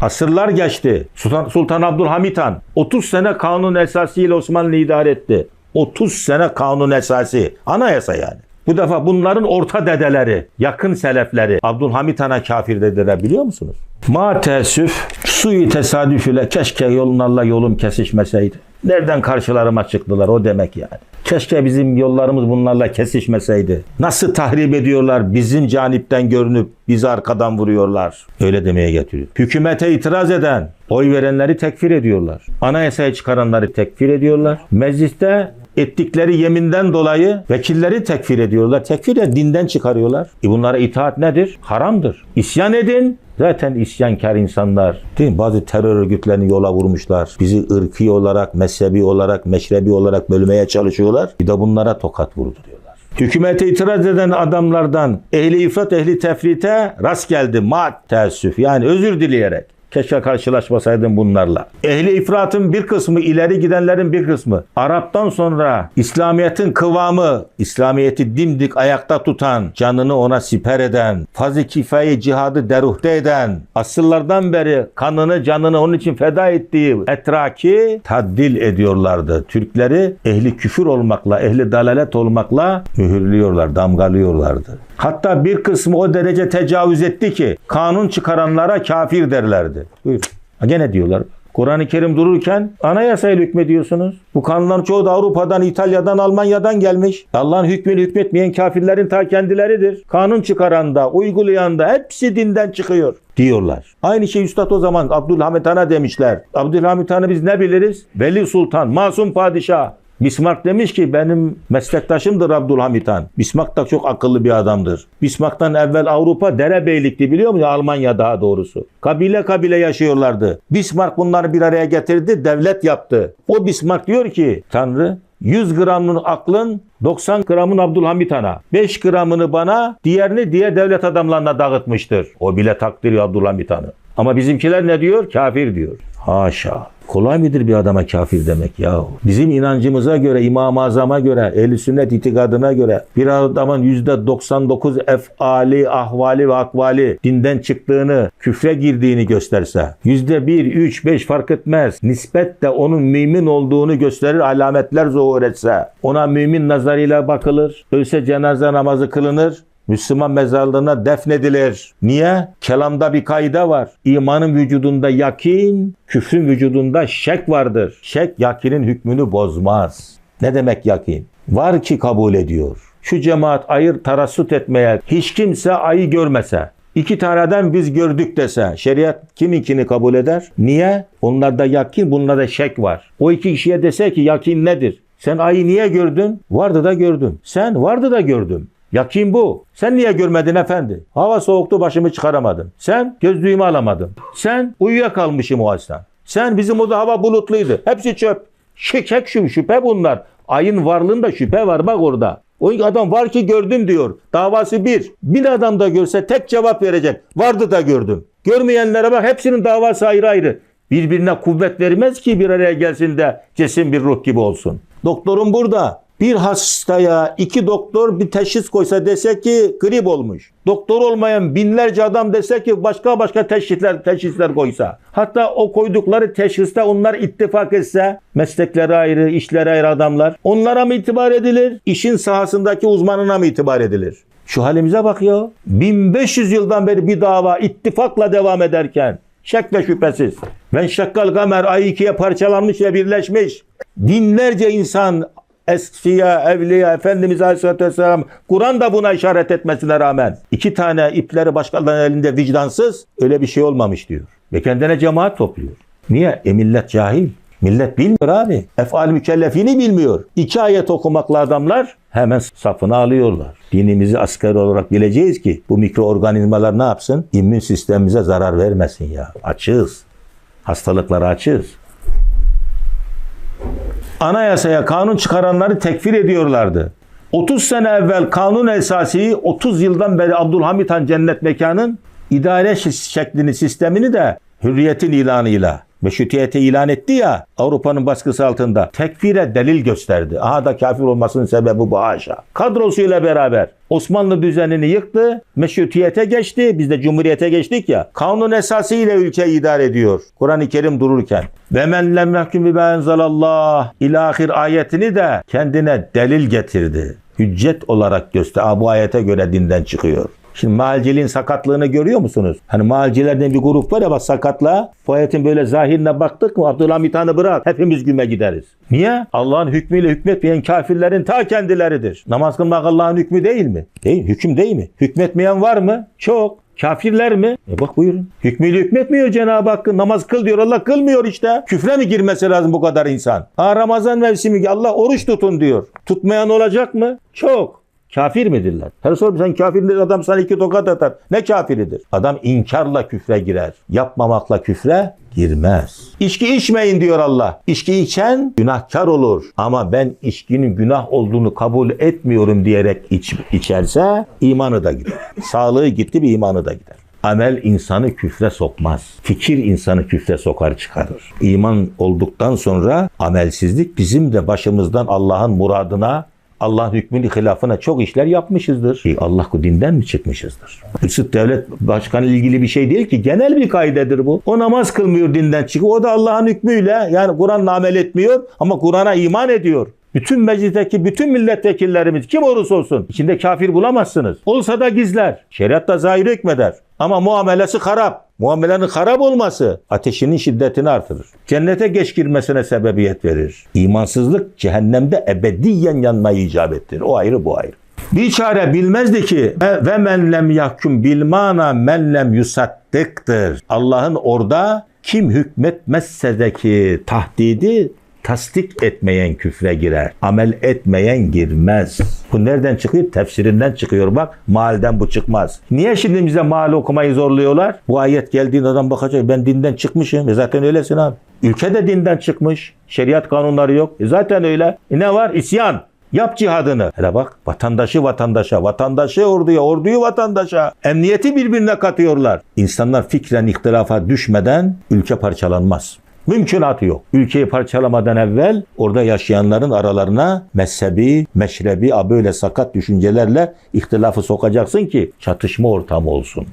Asırlar geçti. Sultan, Sultan Abdülhamit Han 30 sene kanun esasıyla Osmanlı'yı idare etti. 30 sene kanun esası. Anayasa yani. Bu defa bunların orta dedeleri, yakın selefleri Abdülhamit Han'a kafir dediler biliyor musunuz? Ma teessüf, suyu tesadüf ile keşke yolunlarla yolum kesişmeseydi. Nereden karşılarıma çıktılar o demek yani. Keşke bizim yollarımız bunlarla kesişmeseydi. Nasıl tahrip ediyorlar bizim canipten görünüp bizi arkadan vuruyorlar. Öyle demeye getiriyor. Hükümete itiraz eden, oy verenleri tekfir ediyorlar. Anayasayı çıkaranları tekfir ediyorlar. Mecliste ettikleri yeminden dolayı vekilleri tekfir ediyorlar. Tekfir de dinden çıkarıyorlar. E bunlara itaat nedir? Haramdır. İsyan edin. Zaten isyankar insanlar değil mi? Bazı terör örgütlerini yola vurmuşlar. Bizi ırki olarak, mezhebi olarak, meşrebi olarak bölmeye çalışıyorlar. Bir de bunlara tokat vurduruyorlar. Hükümete itiraz eden adamlardan ehli ifrat, ehli tefrite rast geldi. Ma teessüf yani özür dileyerek. Keşke karşılaşmasaydım bunlarla. Ehli ifratın bir kısmı, ileri gidenlerin bir kısmı. Arap'tan sonra İslamiyet'in kıvamı, İslamiyet'i dimdik ayakta tutan, canını ona siper eden, faz-ı kifayi cihadı deruhte eden, asırlardan beri kanını canını onun için feda ettiği etraki taddil ediyorlardı. Türkleri ehli küfür olmakla, ehli dalalet olmakla mühürlüyorlar, damgalıyorlardı. Hatta bir kısmı o derece tecavüz etti ki kanun çıkaranlara kafir derlerdi. Buyur. Ha, Gene diyorlar. Kur'an-ı Kerim dururken anayasayla hükmediyorsunuz. Bu kanunların çoğu da Avrupa'dan, İtalya'dan, Almanya'dan gelmiş. Allah'ın hükmüyle hükmetmeyen kafirlerin ta kendileridir. Kanun çıkaran da, uygulayan da hepsi dinden çıkıyor diyorlar. Aynı şey Üstad o zaman Abdülhamit Han'a demişler. Abdülhamit Han'ı biz ne biliriz? Veli Sultan, masum padişah. Bismarck demiş ki benim meslektaşımdır Abdülhamit Han. Bismarck da çok akıllı bir adamdır. Bismarck'tan evvel Avrupa derebeylikti biliyor musun? Almanya daha doğrusu. Kabile kabile yaşıyorlardı. Bismarck bunları bir araya getirdi, devlet yaptı. O Bismarck diyor ki Tanrı 100 gramın aklın 90 gramın Abdülhamit Han'a. 5 gramını bana diğerini diğer devlet adamlarına dağıtmıştır. O bile takdiriyor Abdülhamit Han'ı. Ama bizimkiler ne diyor? Kafir diyor. Haşa. Kolay mıdır bir adama kafir demek ya? Bizim inancımıza göre, İmam-ı Azam'a göre, ehl sünnet itikadına göre bir adamın %99 efali, ahvali ve akvali dinden çıktığını, küfre girdiğini gösterse, %1, 3, 5 fark etmez. Nispet de onun mümin olduğunu gösterir, alametler zuhur etse. Ona mümin nazarıyla bakılır. Ölse cenaze namazı kılınır. Müslüman mezarlığına defnedilir. Niye? Kelamda bir kaide var. İmanın vücudunda yakin, küfrün vücudunda şek vardır. Şek yakinin hükmünü bozmaz. Ne demek yakin? Var ki kabul ediyor. Şu cemaat ayır tarassut etmeye hiç kimse ayı görmese, iki taneden biz gördük dese şeriat kiminkini kabul eder? Niye? Onlarda yakin, bunlarda şek var. O iki kişiye dese ki yakin nedir? Sen ayı niye gördün? Vardı da gördüm. Sen vardı da gördüm. Yakin bu. Sen niye görmedin efendi? Hava soğuktu başımı çıkaramadım. Sen gözlüğümü alamadım. Sen uyuyakalmışım o açıdan. Sen bizim o da hava bulutluydu. Hepsi çöp. Şekek şu şüphe bunlar. Ayın varlığında şüphe var bak orada. O adam var ki gördüm diyor. Davası bir. Bir adam da görse tek cevap verecek. Vardı da gördüm. Görmeyenlere bak hepsinin davası ayrı ayrı. Birbirine kuvvet vermez ki bir araya gelsin de cesim bir ruh gibi olsun. Doktorun burada. Bir hastaya iki doktor bir teşhis koysa dese ki grip olmuş. Doktor olmayan binlerce adam dese ki başka başka teşhisler, teşhisler koysa. Hatta o koydukları teşhiste onlar ittifak etse meslekleri ayrı, işleri ayrı adamlar. Onlara mı itibar edilir? İşin sahasındaki uzmanına mı itibar edilir? Şu halimize bak ya. 1500 yıldan beri bir dava ittifakla devam ederken şek ve şüphesiz. Ben şakkal kamer ay ikiye parçalanmış ve birleşmiş. Binlerce insan Esfiya, Evliya, Efendimiz Aleyhisselatü Vesselam Kur'an da buna işaret etmesine rağmen iki tane ipleri başkalarının elinde vicdansız öyle bir şey olmamış diyor. Ve kendine cemaat topluyor. Niye? E millet cahil. Millet bilmiyor abi. Efal mükellefini bilmiyor. İki ayet okumakla adamlar hemen safına alıyorlar. Dinimizi asgari olarak bileceğiz ki bu mikroorganizmalar ne yapsın? İmmün sistemimize zarar vermesin ya. Açığız. Hastalıklara açığız. Anayasaya kanun çıkaranları tekfir ediyorlardı. 30 sene evvel kanun esası 30 yıldan beri Abdülhamit Han cennet mekanın idare şeklini sistemini de hürriyetin ilanıyla meşrutiyeti ilan etti ya Avrupa'nın baskısı altında tekfire delil gösterdi. Aha da kafir olmasının sebebi bu haşa. Kadrosuyla beraber Osmanlı düzenini yıktı, meşrutiyete geçti, biz de cumhuriyete geçtik ya. Kanun esasıyla ülke idare ediyor. Kur'an-ı Kerim dururken. Ve men lem yahkum bima enzelallah ilahir ayetini de kendine delil getirdi. Hüccet olarak göster. Bu ayete göre dinden çıkıyor. Şimdi mealciliğin sakatlığını görüyor musunuz? Hani mealcilerden bir grup var ya bak sakatla. Bu ayetin böyle zahirine baktık mı Abdülhamit Han'ı bırak. Hepimiz güme gideriz. Niye? Allah'ın hükmüyle hükmetmeyen kafirlerin ta kendileridir. Namaz kılmak Allah'ın hükmü değil mi? Değil. Hüküm değil mi? Hükmetmeyen var mı? Çok. Kafirler mi? E bak buyurun. Hükmüyle hükmetmiyor Cenab-ı Hakk'ın. Namaz kıl diyor. Allah kılmıyor işte. Küfre mi girmesi lazım bu kadar insan? Ha Ramazan mevsimi Allah oruç tutun diyor. Tutmayan olacak mı? Çok. Kafir midirler? Her soru sen kafir midir? Adam sana iki tokat atar. Ne kafiridir? Adam inkarla küfre girer. Yapmamakla küfre girmez. İçki içmeyin diyor Allah. İçki içen günahkar olur. Ama ben içkinin günah olduğunu kabul etmiyorum diyerek iç, içerse imanı da gider. Sağlığı gitti bir imanı da gider. Amel insanı küfre sokmaz. Fikir insanı küfre sokar çıkarır. İman olduktan sonra amelsizlik bizim de başımızdan Allah'ın muradına Allah'ın hükmünün hilafına çok işler yapmışızdır. E Allah dinden mi çıkmışızdır? Sırf devlet başkanı ilgili bir şey değil ki. Genel bir kaidedir bu. O namaz kılmıyor dinden çıkıyor. O da Allah'ın hükmüyle yani Kur'an'la amel etmiyor ama Kur'an'a iman ediyor. Bütün meclisteki bütün milletvekillerimiz kim olursa olsun içinde kafir bulamazsınız. Olsa da gizler. Şeriat da zahir hükmeder. Ama muamelesi harap. Muamelenin harap olması ateşinin şiddetini artırır. Cennete geç girmesine sebebiyet verir. İmansızlık cehennemde ebediyen yanmayı icap ettirir. O ayrı bu ayrı. Bir çare bilmezdi ki ve ve men lem yahkum bilmana men lem yusaddıktır. Allah'ın orada kim hükmetmezse de ki tahdidi tasdik etmeyen küfre girer. Amel etmeyen girmez. Bu nereden çıkıyor? Tefsirinden çıkıyor bak. Maalden bu çıkmaz. Niye şimdi bize mal okumayı zorluyorlar? Bu ayet geldiğinde adam bakacak ben dinden çıkmışım. E zaten öylesin abi. Ülke de dinden çıkmış. Şeriat kanunları yok. E zaten öyle. E ne var? İsyan. Yap cihadını. Hele bak vatandaşı vatandaşa, vatandaşı orduya, orduyu vatandaşa. Emniyeti birbirine katıyorlar. İnsanlar fikren ihtilafa düşmeden ülke parçalanmaz. Mümkünatı yok. Ülkeyi parçalamadan evvel orada yaşayanların aralarına mezhebi, meşrebi, böyle sakat düşüncelerle ihtilafı sokacaksın ki çatışma ortamı olsun.